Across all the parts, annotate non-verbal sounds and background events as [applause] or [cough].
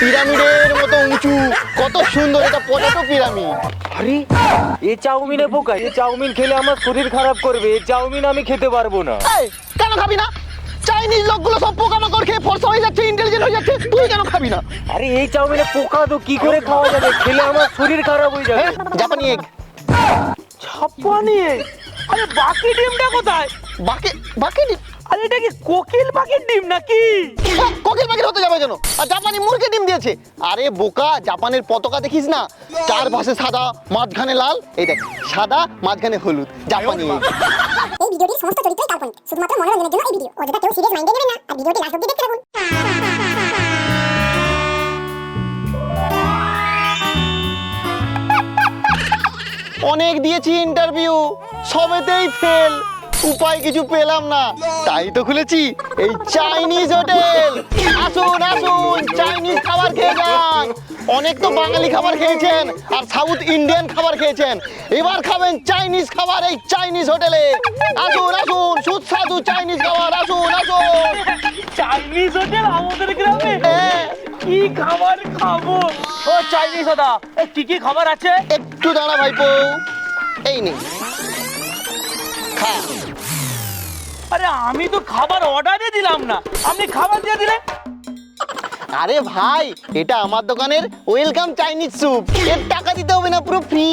পিরামিডের মতো উঁচু কত সুন্দর এটা পটেটো পিরামিড আরে এ চাউমিনে পোকা এ চাউমিন খেলে আমার শরীর খারাপ করবে এ চাউমিন আমি খেতে পারব না। এই কেন খাবি না? চাইনিজ লোকগুলো সব পোকা পোকামাকড় খেয়ে ফর্সা হয়ে যাচ্ছে ইন্টেলিজেন্ট হয়ে যাচ্ছে তুই কেন খাবি না? আরে এই চাউমিনে পোকা তো কি করে খাওয়া যাবে? খেলে আমার শরীর খারাপ হয়ে যাবে। হ্যাঁ জাপানি এগ। আরে বাকি ডিমটা কোথায়? বাকি বাকি ডিম। আরে এটা কি কোকিল পাখির ডিম নাকি? কোকিল পাখির হতে যাবে কেন? আর জাপানি মুরগি ডিম দিয়েছে। আরে বোকা জাপানের পতাকা দেখিস না? চার পাশে সাদা মাঝখানে লাল এই দেখ সাদা মাঝখানে হলুদ জাপানি। এই ভিডিওটির সমস্ত চরিত্রই কাল্পনিক শুধুমাত্র মনোরঞ্জনের জন্য এই ভিডিও। অযথা কেউ সিরিয়াস মাইন্ডে নেবেন না। আর ভিডিওটি লাস্ট অব্দি দেখতে থাকুন। অনেক দিয়েছি ইন্টারভিউ সবেতেই ফেল উপায় কিছু পেলাম না। তাই তো খুলেছি এই চাইনিজ হোটেল আসুন আসুন চাইনিজ খাবার খেয়ে যান। অনেক তো বাঙালি খাবার খেয়েছেন আর সাউথ ইন্ডিয়ান খাবার খেয়েছেন। এবার খাবেন চাইনিজ খাবার এই চাইনিজ হোটেলে আসুন আসুন সুস্বাদু চাইনিজ খাবার। আসুন আসুন। চাইনিজ হোটেল আমাদের গ্রামে? হ্যাঁ, কি খাবার খাব? ও চাইনিজ দাদা কি কি খাবার আছে? একটু দাঁড়া ভাইপো। এই নে। খা। আরে আমি তো খাবার অর্ডারে দিলাম না। আপনি খাবার দিয়ে দিলেন? আরে ভাই এটা আমার দোকানের ওয়েলকাম চাইনিজ স্যুপ এর টাকা দিতে হবে না পুরো ফ্রি।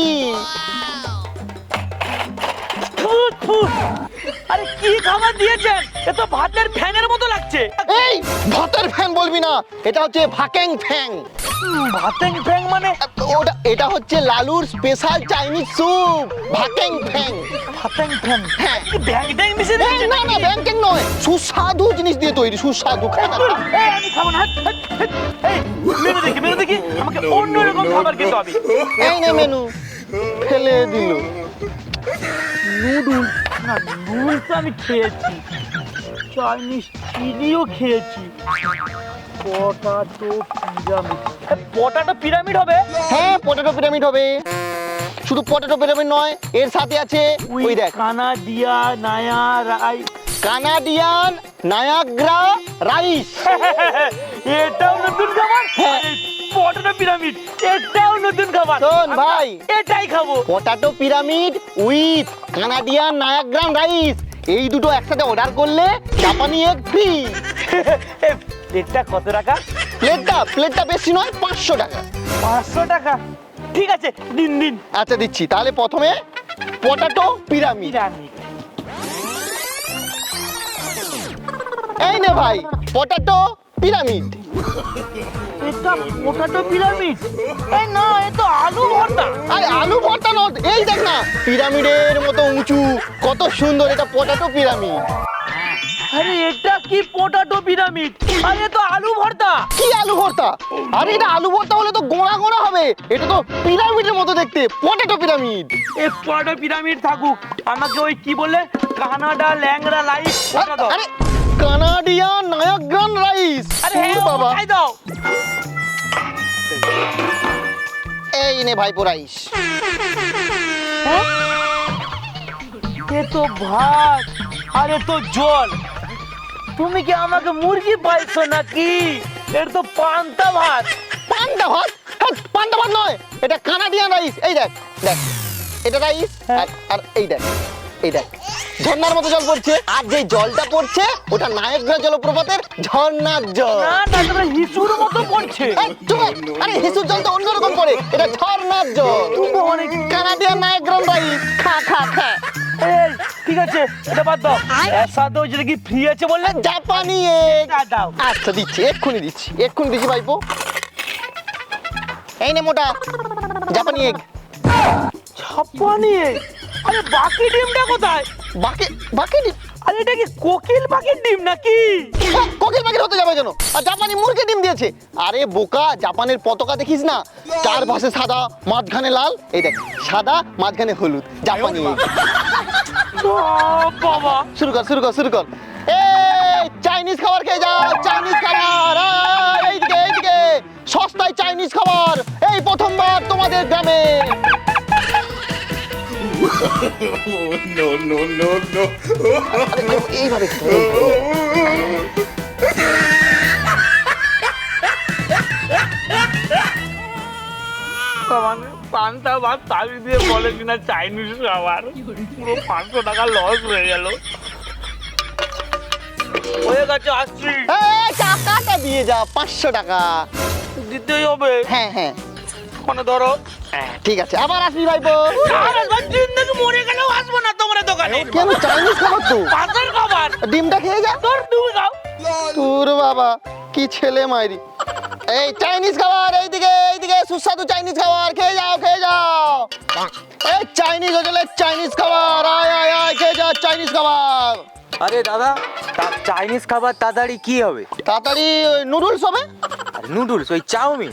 আরে কি খাবার দিয়েছেন? এ তো ভাতের ফ্যানের মতো লাগছে। এই ভাতের ফ্যান বলবি না এটা হচ্ছে ভাকেং ফ্যাং। ভাতের ফ্যাং মানে? ওটা এটা হচ্ছে লালুর স্পেশাল চাইনিজ স্যুপ ভাকেং ফ্যাং। ভাতের ফ্যাং? হ্যাঁ। কি ব্যাং ট্যাং মিশে এই, দিয়েছেন না না ব্যাংকেং নয় সুস্বাদু জিনিস দিয়ে তৈরি সুস্বাদু খানা এই, আমি খাব না। এই মেনু দেখি মেনু দেখি। আমাকে অন্য রকম খাবার খেতে হবে। এই নে মেনু ফেলে দিল। নুডলস না নুডলস আমি খেয়েছি। চাইনিজ চিলিও খেয়েছি। Potato pyramid. পটাটো পিরামিড হবে। হ্যাঁ পটেটো পিরামিড হবে। শুধু পটাটো পিরামিড নয় এর সাথে আছে ওই দেখ। কানাডিয়া নায়া রাই কানাডিয়ান নায়াগ্রা রাইস। এটাও নতুন খাবার হ্যাঁ। Potato pyramid. এটাও নতুন খাবার। শোন ভাই। এটাই খাব। Potato pyramid with Canadian নায়াগ্রাম rice. এই দুটো একসাথে অর্ডার করলে জাপানি এগ ফ্রি। [laughs] প্লেটটা কত টাকা? প্লেটটা প্লেটটা বেশি নয় পাঁচশো টাকা। পাঁচশো টাকা? ঠিক আছে দিন দিন আচ্ছা দিচ্ছি। তাহলে প্রথমে পটাটো পিরামিড। পিরামিড। এই নে ভাই পটাটো পিরামিড। এটা পটাটো পিরামিড। এই না এ তো আলু ভর্তা। আরে আলু ভর্তা নয় এই দেখ না পিরামিডের মতো উঁচু কত সুন্দর এটা পটাটো পিরামিড আরে এটা কি পটাটো পিরামিড আরে তো আলু ভর্তা। কি আলু ভর্তা? আরে এটা আলু ভর্তা হলে তো গোড়া গোড়া হবে। এটা তো পিরামিডের মতো দেখতে পটেটো পিরামিড এ পটাটো পিরামিড থাকুক। আমাকে ওই কি বলে? কানাডা ল্যাংড়া লাইফ ওটা আরে কানাডিয়ান নায়াগ্রান রাইস। আরে হ্যাঁ বাবা। দাও। এই নে ভাইপো রাইস। এ তো ভাত আর তো জল। তুমি কি আমাকে মুরগি পাইছো নাকি? এর তো পান্তা ভাত। পান্তা ভাত? হ্যাঁ, পান্তা ভাত নয়। এটা কানাডিয়ান রাইস। এই দেখ দেখ। এটা রাইস আর এই দেখ এই দেখ। ঝর্ণার মতো জল পড়ছে। আর যে জলটা পড়ছে ওটা নায়করা জলপ্রপাতের ঝর্ণার জল। না না হিসুর মতো পড়ছে। এই, চুপ! আরে হিসুর জল তো অন্যরকম পড়ে। এটা ঝর্ণার জল। তুমি অনেক কানাডিয়ান নায়করাম রাইস খা খা খা। এই ঠিক আছে এটা বাদ দাও। এর সাথে ওই যেটা কি ফ্রি আছে বললে? জাপানি এটা দাও। আচ্ছা দিচ্ছি এক্ষুনি দিচ্ছি এক্ষুনি দিচ্ছি ভাইপো। এই নে মোটা জাপানি এগ। ছাপ্পানি আরে বাকি ডিমটা কোথায়? বাকি বাকি ডিম। আরে এটা কি কোকিল পাখির ডিম নাকি? হ্যাঁ, কোকিল পাখির হতে যাবে কেন? আর জাপানি মুরগি ডিম দিয়েছে। আরে বোকা জাপানের পতাকা দেখিস না? চার পাশে সাদা মাঝখানে লাল এই দেখ সাদা মাঝখানে হলুদ জাপানি। বাবা। শুরু কর শুরু কর শুরু কর। এই চাইনিজ খাবার খেয়ে যাও চাইনিজ খাবার। এই, এইদিকে এইদিকে। সস্তায় চাইনিজ খাবার। এই প্রথমবার তোমাদের গ্রামে। [laughs] no, no, no, no. এইভাবে মানে পান্তা ভাত তাবি দিয়ে বলে কিনা চাইনিজ খাবার। পুরো পাঁচশো টাকা লস হয়ে গেল। হয়ে গেছে আসছি। টাকাটা দিয়ে যা পাঁচশো টাকা। দিতেই হবে। হ্যাঁ হ্যাঁ। মানে ধরো ঠিক আছে আবার আসবি ভাইপো। আরে জিন্দগি মরে গেলেও আসব না তোমার দোকানে। কেন চাইনিজ খাবার তো? পাঁচের খাবার। ডিমটা খেয়ে যা। তোর তুমি খাও। তোর বাবা কি ছেলে মাইরি। এই চাইনিজ খাবার এইদিকে এইদিকে সুস্বাদু চাইনিজ খাবার খেয়ে যাও খেয়ে যাও। এই চাইনিজ হোটেলে চাইনিজ খাবার আয় আয় আয় খেয়ে যা চাইনিজ খাবার। আরে দাদা তা- চাইনিজ খাবার তাড়াতাড়ি কি হবে? তাড়াতাড়ি নুডলস হবে। আরে নুডলস ওই চাউমিন।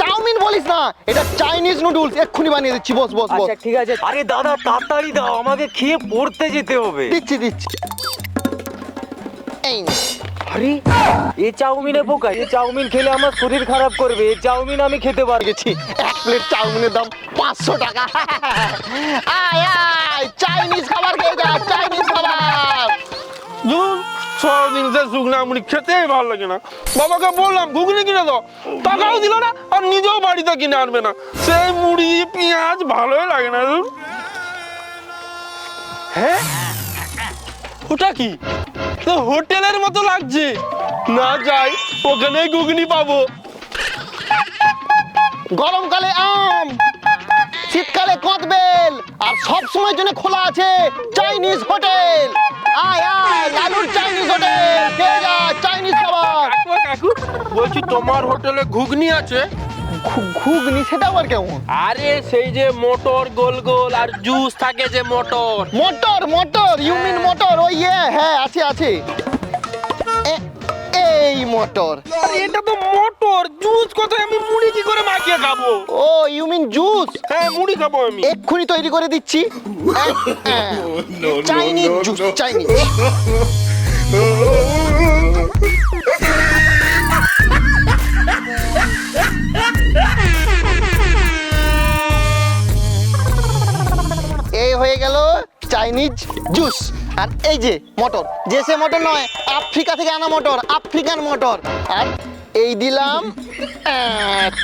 চাউমিন বলিস না এটা চাইনিজ নুডলস এক্ষুনি বানিয়ে দিচ্ছি বস বস বস। আচ্ছা ঠিক আছে। আরে দাদা তাড়াতাড়ি দাও আমাকে খেয়ে পড়তে যেতে হবে। দিচ্ছি দিচ্ছি। এই আরে এ চাউমিনে পোকা এ চাউমিন খেলে আমার শরীর খারাপ করবে এ চাউমিন আমি খেতে পারি গেছি এক প্লেট চাউমিনের দাম পাঁচশো টাকা। আয় আয় চাইনিজ খাবার খেয়ে যা চাইনিজ খাবার। ধুর মুড়ি ভালো লাগে না। বললাম, ঘুগনি কিনে দাও। না, আর নিজেও বাড়িতে কিনে আনবে না। সেই মুড়ি, পেঁয়াজ ভালোই লাগে না হ্যাঁ? ওটা কি? তো হোটেলের মতো লাগছে। না যাই, ওখানেই ঘুগনি পাবো। গরমকালে আম, শীতকালে কদবেল, আর সব সময় জন্য খোলা আছে চাইনিজ হোটেল। আয় আয় লালুর চাইনিজ হোটেল কে যা চাইনিজ খাবার। কাকু কাকু। বলছি তোমার হোটেলে ঘুগনি আছে? ঘুগনি সেটা আবার কেমন? আরে সেই যে মোটর গোল গোল আর জুস থাকে যে motor. Motor motor you mean motor? ওই হ্যাঁ আছে আছে। এই মোটর। আরে এটা তো মোটর। জুস কোথায়? আমি মুড়ি কি করে মাখিয়ে খাব? ও ইউ মিন জুস হ্যাঁ মুড়ি খাব আমি। এক্ষুনি তৈরি করে দিচ্ছি। চাইনিজ জুস চাইনিজ এই হয়ে গেল। Chinese juice. আর এই যে মটর। যে সে মটর নয় আফ্রিকা থেকে আনা মটর আফ্রিকান মটর। আর এই দিলাম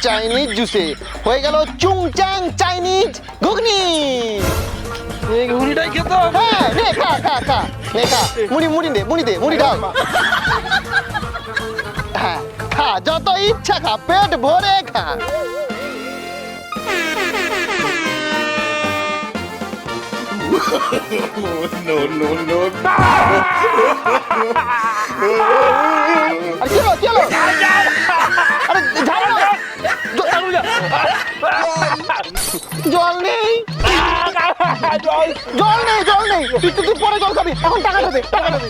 চাইনিজ জুসে। হয়ে গেল চুংচাং চাইনিজ ঘুগনি। এই ঘুগনিটাই খেতে হ্যাঁ নে খা খা খা। নে খা। মুড়ি মুড়ি দে মুড়ি দে মুড়ি ঢাল হ্যাঁ খা যত ইচ্ছা খা পেট ভরে খা। No, no, no. আরে কি হলো কি হলো আরে ঝাড়ো না। জল নেই জল নেই জল নেই তুই তুই পরে জল খাবি এখন টাকাটা দে টাকাটা দে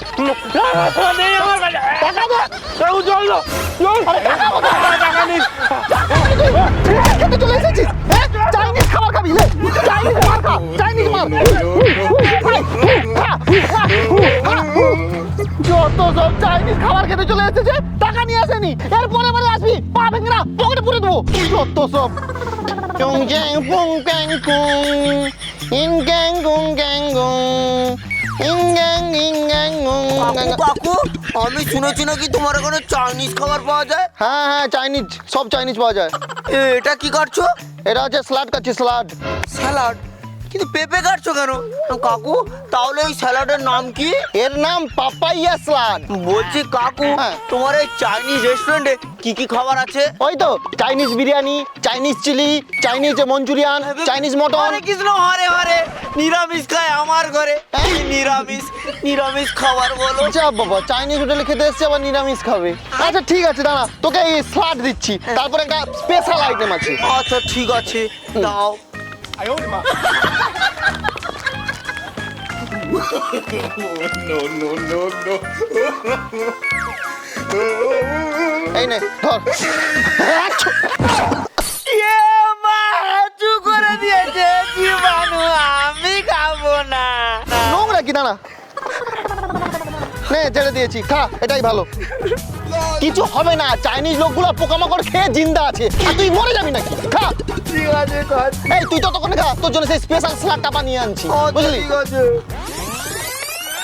নেই আমার কাছে টাকা দে কেউ জল দাও জল আরে টাকা কোথায়? টাকা নেই খেতে চলে এসেছিস হ্যাঁ চাইনিজ খাবার খাবি লে চাইনিজ মার খা চাইনিজ মার যত সব চাইনিজ খাবার খেতে চলে এসেছে টাকা নিয়ে আসেনি। এরপরে পরে আসবি পা ভেঙে না পকেটে পুরে দেবো। যত সব। চং চ্যাং পুং ক্যাং কুং। ইং ক্যাং গুং ক্যাং গুং। ইং গ্যাং ইং গ্যাং গুং গ্যাং। কাকু আমি শুনেছি নাকি তোমার এখানে চাইনিজ খাবার পাওয়া যায়? হ্যাঁ হ্যাঁ চাইনিজ সব চাইনিজ পাওয়া যায়। এটা কি কাটছো এটা হচ্ছে স্যালাড কাচ্ছি স্যালাড। স্যালাড? কিন্তু পেঁপে কাটছো কেন? কাকু তাহলে এই স্যালাডের নাম কি? এর নাম পাপাইয়া স্যালাড। বলছি কাকু হ্যাঁ। তোমার এই চাইনিজ রেস্টুরেন্টে কি কি খাবার আছে? ওই তো Chinese biryani Chinese chilli Chinese Manchurian Chinese mutton. Krishna Hare Hare নিরামিষ খায় আমার ঘরে। হ্যাঁ? নিরামিষ? নিরামিষ খাবার বলো। যা বাবা চাইনিজ হোটেলে খেতে এসছে আবার নিরামিষ খাবে। আচ্ছা ঠিক আছে দাঁড়া তোকে এই স্যালাড দিচ্ছি। তারপরে একটা স্পেশাল আইটেম আছে। আচ্ছা ঠিক আছে দাও। [laughs] No, no, no, no. নে ধর। মাছু করে দিয়েছে জীবাণু আমি খাব না। নোংরা কি দাঁড়া। নে ছেড়ে দিয়েছি খা এটাই ভালো। কিছু হবে না। চাইনিজ লোকগুলো পোকামাকড় খেয়ে জিন্দা আছে। আর তুই মরে যাবি নাকি? খা। ঠিক আছে কাজ এই তুই ততক্ষণ খা। তোর জন্য সেই স্পেশাল স্যালাডটা বানিয়ে আনছি। বুঝলি ঠিক আছে।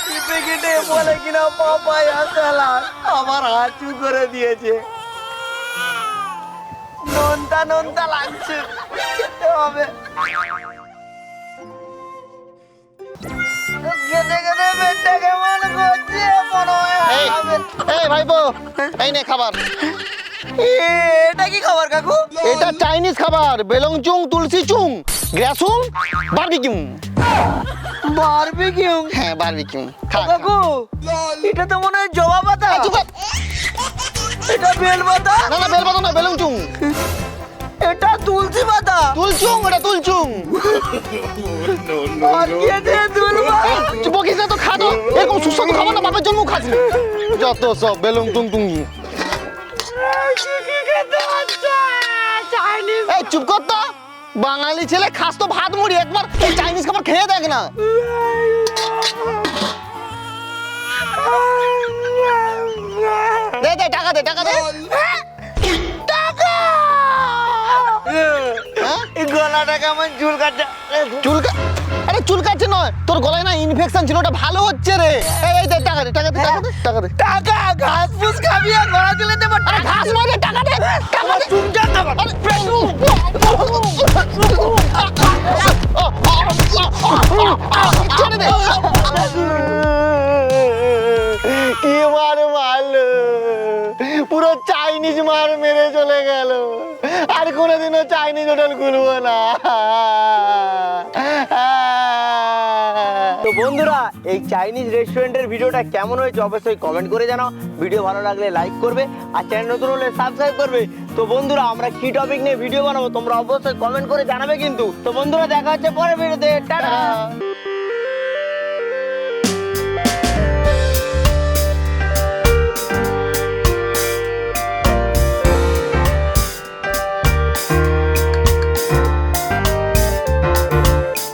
টিপে কেটে বলে কিনা পাপায়া স্যালাড আমার হাঁচু করে দিয়েছে। নোনতা নোনতা লাগছে। খেতে হবে। এই ভাইপো এই নে খাবার। এটা কি খাবার কাকু? এটা চাইনিজ খাবার বেলংচুং তুলসি চুং গ্রাসুং বারবিকিউ। বারবিকিউ? হ্যাঁ বারবিকিউ। কাকু এটা তো মনে হয় জবা পাতা। এটা বেল পাতা? না না বেল পাতা না বেলংচুং এটা তুলসী পাতা। তুলচুং এটা তুলচুং। আর কি তুলবা? তুই বকিস না তো খা তো। এরকম সুস্বাদু খাবার না বাপের জন্ম খাস না। যত সব বেলুং টুং টুং এই চুপ কর তো। বাঙালি ছেলে খাস তো ভাত মুড়ি। একবার এই চাইনিজ খাবার খেয়ে দেখ না। দে দে টাকা দে টাকা দে। গলাটা কেমন চুল কাটছে চুল আরে চুল কাটছে নয় তোর গলায় না ইনফেকশন ছিল ওটা ভালো হচ্ছে রে। এই এই টাকা দে টাকা দে টাকা দে টাকা দে। টাকা ঘাস ফুস খাবি আর গলা তুলে দেবো। আরে ঘাস নয় টাকা দে টাকা দে। চুমচা খাবার ছেড়ে দে। কি মার মারলো। পুরো চাইনিজ মার মেরে চলে গেল। আর কোনোদিনও চাইনিজ হোটেল খুলবো না। তো বন্ধুরা এই চাইনিজ রেস্টুরেন্টের ভিডিওটা কেমন হয়েছে অবশ্যই কমেন্ট করে জানাও। ভিডিও ভালো লাগলে লাইক করবে আর চ্যানেল নতুন হলে সাবস্ক্রাইব করবে। তো বন্ধুরা আমরা কি টপিক নিয়ে ভিডিও বানাবো তোমরা অবশ্যই কমেন্ট করে জানাবে কিন্তু। তো বন্ধুরা দেখা হচ্ছে পরের ভিডিওতে টাটা!